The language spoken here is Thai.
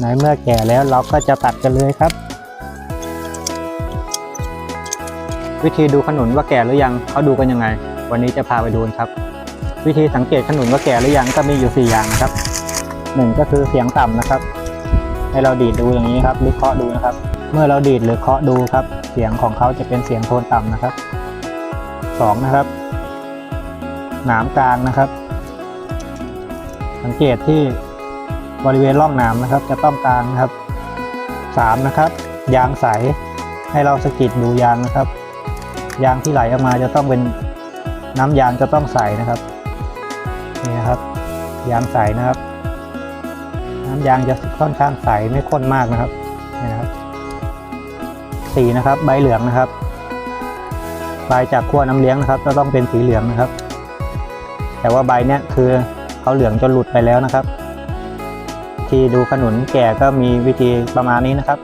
ในเมื่อแก่แล้วเราก็จะตัดกันเลยครับ วิธีดูขนุนว่าแก่หรือยังเขาดูกันยังไง วันนี้จะพาไปดูครับ วิธีสังเกตขนุนว่าแก่หรือยังก็มีอยู่ 4 อย่างครับหนึ่งก็คือเสียงต่ำนะครับ ให้เราดีดดูอย่างนี้ครับหรือเคาะดูนะครับ เมื่อเราดีดหรือเคาะดูครับ เสียงของเขาจะเป็นเสียงโทนต่ำนะครับสองนะครับ หนามกลางนะครับ สังเกตที่ บริเวณร่องหนามนะครับ จะต้องกางนะครับสามนะครับ ยางใสให้เราสกิดดูยางนะครับ ยางที่ไหลออกมาจะต้องเป็นน้ำยางจะต้องใสนะครับนี่นะครับ ยางใสนะครับ น้ำยางจะค่อนข้างใสไม่ข้นมากนะครับนี่นะครับสีนะครับ ใบเหลืองนะครับใบจากขั้วน้ำเลี้ยงนะครับ จะต้องเป็นสีเหลืองนะครับ แต่ว่าใบเนี้ยคือเขาเหลืองจนหลุดไปแล้วนะครับ ที่ดูขนุนแก่ก็มีวิธีประมาณนี้นะครับ